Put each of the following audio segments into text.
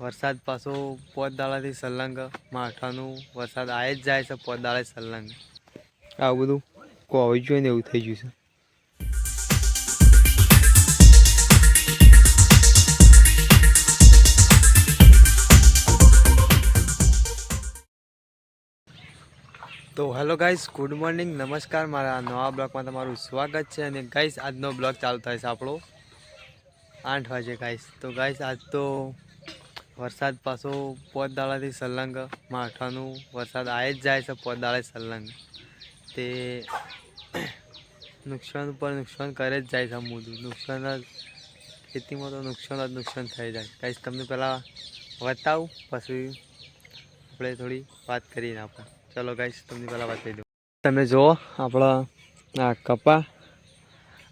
વરસાદ પાછો પોત દાડાથી સલંગ માઠાનું વરસાદ આવે જ જાય છે પોત દાડે સલંગ. આવું બધું કોઈ જોઈએ ને એવું થઈ ગયું છે. તો હેલો ગાઈસ ગુડ મોર્નિંગ નમસ્કાર. મારા નવા બ્લોગમાં તમારું સ્વાગત છે અને ગાઈસ આજનો બ્લોગ ચાલુ થાય છે આપણો. આઠ વાગે ગાઈશ તો ગાઈશ આજ તો વરસાદ પાછો પોત દાડાથી સલંગ. માઠાનું વરસાદ આવે જ જાય છે પોત દાડે સલંગ. તે નુકસાન ઉપર નુકસાન કરે જ જાય છે મોટું નુકસાન જ ખેતીમાં તો નુકસાન જ નુકસાન થઈ જાય. ગાઈસ તમને પહેલાં બતાવું, પછી આપણે થોડી વાત કરીને આપણે ચલો ગાઈશ તમને પહેલાં વાત કહી દઉં. તમે જુઓ, આપણા આ કપા.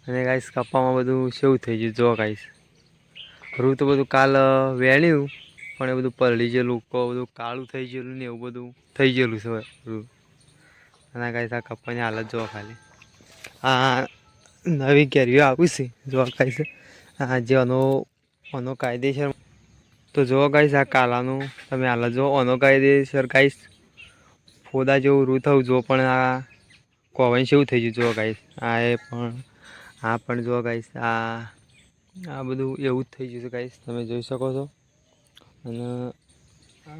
અને ગાઈશ કપામાં બધું કેવું થઈ ગયું? જુઓ ગાઈસ રૂ તો બધું કાલ વેણ્યું પણ એ બધું પલળી ગયેલું કો બધું કાળું થઈ ગયેલું ને એવું બધું થઈ ગયેલું છે રૂ. અને કાંઈ આ કપાની હાલત જોવા ખાલી. આ નવી કેરીઓ આવું છે, જોવા ગાઈસ આ જે આનો અનો કાયદેસર, તો જો ગાઈશ આ કાલાનું, તમે હાલત જુઓ અનો કાયદેસર ગાઈસ, ફોદા જેવું રૂ થવું જો પણ આ કોવન જેવું થઈ ગયું જુઓ ગાઈસ. આ એ પણ, આ પણ જો ગાઈશ આ આ બધું એવું જ થઈ ગયું છે ગાઈસ તમે જોઈ શકો છો. અને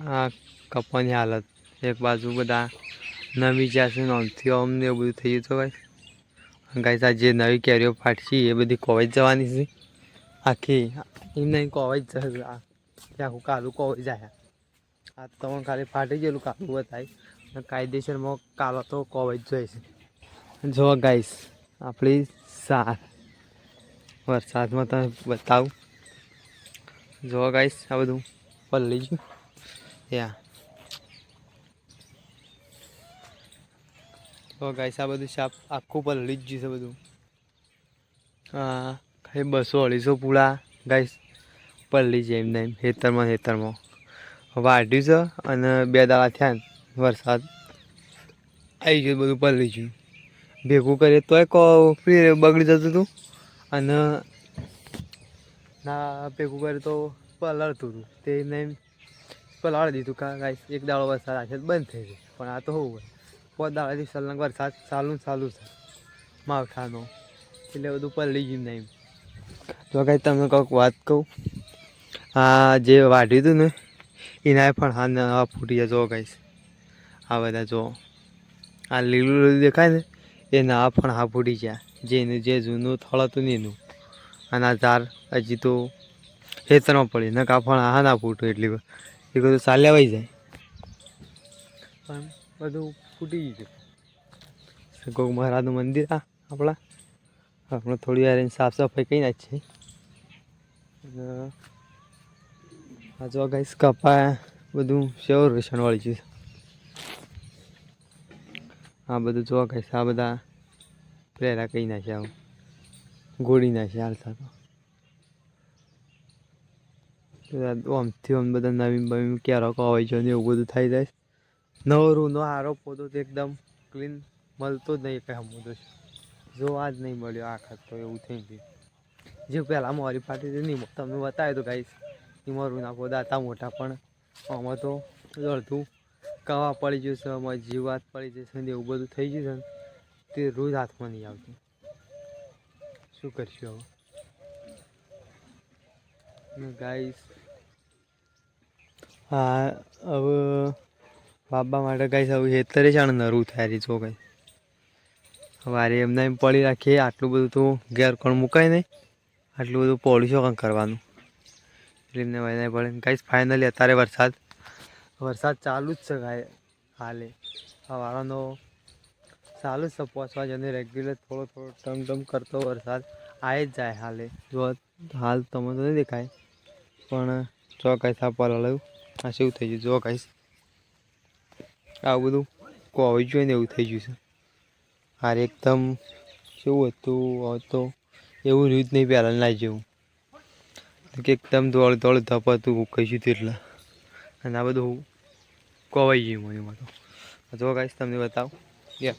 આ કપાની હાલત, એક બાજુ બધા નવી જશે નોંધથી અમને એવું બધું થઈ ગયું છે ગાઈસ ગાઈસ આ જે નવી કેરીઓ ફાટશી એ બધી કોવાઈ જવાની છે. આખી, એમ નહીં કોવાઈ જ જશે આખું કાલું કોવાઈ જાય. આ તો તમને ખાલી ફાટી ગયેલું કાલું બતાવી કાયદેસરમાં કાલો તો કોવાઈ જ જાય જો ગાઈસ આપણી સાર વરસાદમાં તમે બતાવું. જો ગાઈશ આ બધું પલ્લી ગયું. યા. જો ગાઈશ આ બધું સાપ આખું પલ્લી જ ગયું છે બધું. હા ખાલી બસો અઢીસો પૂળા ગાઈશ પલ્લી જાય એમને એમ, ખેતરમાં ખેતરમાં. વાઢ્યું છે અને બે દાડા થયા વરસાદ. આવી ગયું બધું પલ્લી ગયું. ભેગું કરીએ તોય કો બગડી જતું હતું. અને ના, ભેગું કરે તો પલાળતું હતું. તે નહીં પલાળી દીધું કા, ગાઈસ, એક દાડો વરસાદ છે, બંધ થઈ ગયો. પણ આ તો હોવું હોય. પોત દાડાથી સલંગ વરસાદ ચાલુ ચાલુ છે માવઠાનો. એટલે બધું પલળી ગયું નહીં તો કાંઈ તમને કંઈક વાત કહું? આ જે વાઢ્યું હતું ને એના પણ હા નવા ફૂટી જો ગાઈશ આ બધા જો. આ લીલું લીલું દેખાય ને, એ નવા પણ હા ફૂટી ગયા. જે એનું જે જૂનું થળ હતું ને એનું. અને આ ઝાડ હજી તો ખેતરમાં પડી ને કાફણ હા ના ફૂટું એટલી. એ બધું ચાલ્યા વહી જાય. પણ બધું ફૂટી ગયું ગૌ મહારાજનું મંદિર આ આપણા. આપણે થોડી વાર એની સાફ સફાઈ કરી નાખીએ. આ જો ગાઈસ કપા બધું સેવ રસણવાળી છે. આ બધું જોવા ગાઈસ આ બધા પ્રેરા કહી નાખ્યા આવું ગોળી હાલતા તો. બધા આમથી આમ બધા નવીન બવીન ક્યારો હોય છે ને એવું બધું થઈ જાય. નવો રૂનો હારો પોતો એકદમ ક્લીન મળતો જ નહીં કંઈ હમું તો જોવા જ નહીં મળ્યો આખા તો એવું થઈ ગયું જે પહેલાં મારી પાર્ટી હતી નહીં તમને બતાવ્યું તો ગાઈસ એમાં ના પોદા હતા મોટા પણ. આમાં તો અડધું કવા પડી છે આમાં જીવાત પડી જશે ને એવું બધું થઈ ગયું છે ને. તે રોજ હાથમાં નહીં આવતી. શું કરશું હવે? ગાઈસ હા, હવે બાબા માટે ગાઈસ હવે હેતરે છે નરું થાય રહી છો કંઈ. વારે એમને એમ પડી રાખીએ, આટલું બધું તો ઘેર કોણ મુકાય નહીં. આટલું બધું પોળ્યું શું કામ કરવાનું. એટલે એમને વાય પડે. ગાઈસ ફાઇનલી અત્યારે વરસાદ. વરસાદ ચાલુ જ છે ગાય હાલે. સવારનો ચાલુ છે પહોંચવા જઈને રેગ્યુલર થોડો થોડો ટમ ટમ કરતો વરસાદ. આવી જ જાય હાલે. જો હાલ તમને તો નહીં દેખાય, પણ જો કાંઈ આ પલાળ્યું આ શું થઈ ગયું? જો કાંઈ. આવું બધું કોવી જોઈએ ને એવું થઈ ગયું છે. હાર એકદમ કેવું હતું તો એવું રહ્યું જ નહીં પહેલાં ના જેવું. કે એકદમ દોડ દોડ ધપ હતું કહીશું હતું એટલે અને આ બધું કોવાઈ ગયું મને તો. જો કાંઈ તમને બતાવું. યા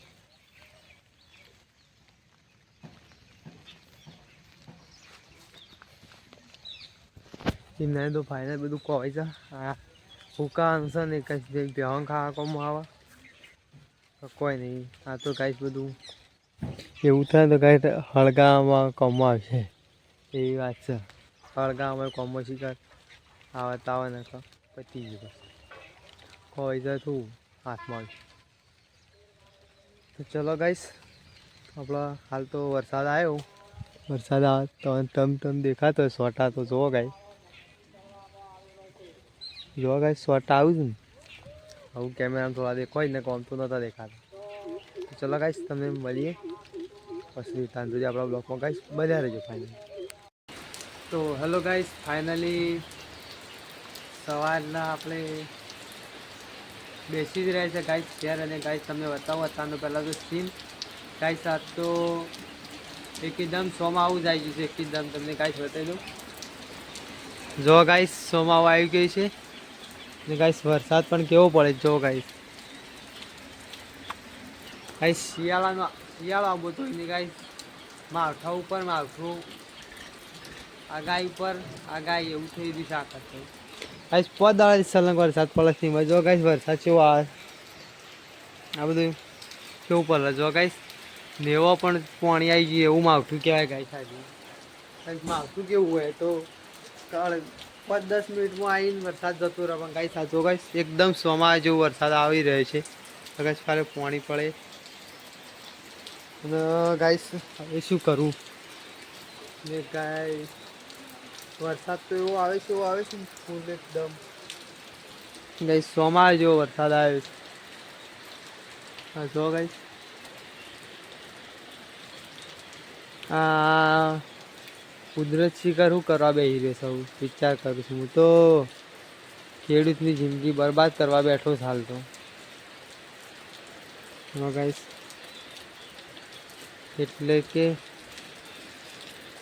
એમને તો ફાઇનલ બધું કહે છે આ હુકાન છે ને કંઈ બેહન ખાવા કોમ આવે કોઈ નહીં આ તો કાંઈ બધું એવું થાય તો કાંઈ હળગામાં કોમ આવશે એવી વાત છે હળગામાં કોમો શીખર આવે તો આવે ને પતી ગયું કોઈ જાય તું હાથમાં આવશે તો ચલો ગાઈસ આપણા હાલ તો વરસાદ આવ્યો વરસાદ આવે તો તમ તમ દેખાતો સોટા તો જોવો ગાય જુઓ ગાય શોર્ટ આવ્યું છે ને, આવું કેમેરામાં થોડા દેખાય ને કોમ તો નહોતા દેખાતા. ચલો ગાઈસ તમને મળીએ પછી ત્યાં સુધી આપણા બ્લોગમાં ગાઈસ બધા રહેજો ફાઇનલ તો હેલો ગાઈસ ફાઇનલી સવારના આપણે બેસી જ રહ્યા છે ગાઈસ શેર અને ગાઈસ તમને બતાવો, અત્યારનો પહેલાં તો સીન ગાઈસ આ તો એકદમ સોમાં આવું જ આવી ગયું છે, એકદમ તમને ગાઈસ બતાવી દઉં. જો ગાઈસ સોમાં આવું આવી ગઈ છે. ને ગાઈસ વરસાદ પણ કેવો પડે જો ગાઈસ ગાઈસ શિયાળાનો શિયાળો આંબો તો ને ગાઈસ માવઠા ઉપર માવઠું આ ગાય ઉપર આ ગાય એવું થઈ રહ્યું છે આખા થઈ ગાઈસ પોત દાડા સલંગ વરસાદ પડે છે જો ગાઈસ વરસાદ કેવો આવે? આ બધું કેવું પડે? જો ગાઈસ નેવો પણ પાણી આવી ગયું, એવું માવઠું કહેવાય ગાઈસ આજે. માવઠું કેવું હોય તો કાળ પાંચ દસ મિનિટમાં આવીને વરસાદ જતો રહે પણ કાંઈ સાચો ગાઈસ, એકદમ સોમા જેવો વરસાદ આવી રહ્યો છે. તો ફારે પાણી પડે. અને ગાઈસ, હવે શું કરવું ને ગાય વરસાદ તો એવો આવે છે, એવો આવે છે ફૂલ એકદમ. ગાઈસ સોમા જેવો વરસાદ આવ્યો છે. હા જો ગાઈશ આ કુદરત શિકાર શું કરવા બેસી રહ્યો સૌ વિચાર કરું છું હું તો ખેડૂતની જિંદગી બરબાદ કરવા બેઠો છું હાલ તો. ગાઈસ એટલે કે,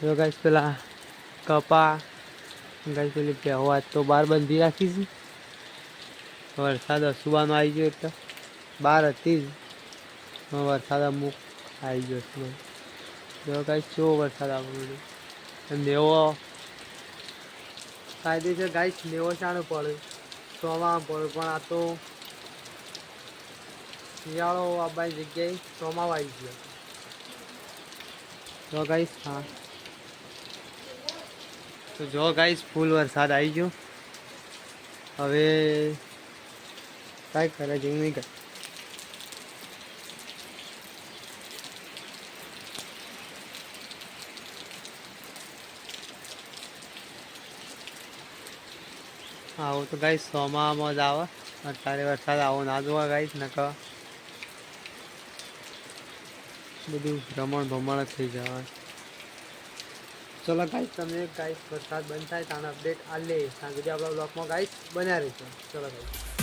જો ગાઈસ પેલા કપા ગાઈશ પેલી પહેવા તો બહાર બંધી રાખીશું વરસાદ અસુબાનો આવી ગયો એટલે. બહાર હતી જ. વરસાદ અમુક આવી ગયો છે. જો કાંઈ ચો વરસાદ આવવાનો નેવો કાયદેસર ગાઈસ નેવો શાનો પડે. સોમાં પડે, પણ આ તો શિયાળો આવવાની જગ્યાએ સોમાં આવી ગયો. જો ગાઈસ, હા. તો જો ગાઈસ, ફૂલ વરસાદ આવી ગયો. હવે કાંઈ કરે જેવું નહીં કરે. આવો તો ગાઈસ સોમામાં જ આવે. અત્યારે વરસાદ આવો ના જોવા ન નકર બધું રમણ ભમણ જ થઈ જવા ચલો ગાઈશ તમે ગાઈશ વરસાદ બંધ થાય તાનો અપડેટ આ લે. સાંજે આપણા બ્લોકમાં ગાઈશ બન્યા રહેશે ચલો ગાઈસ.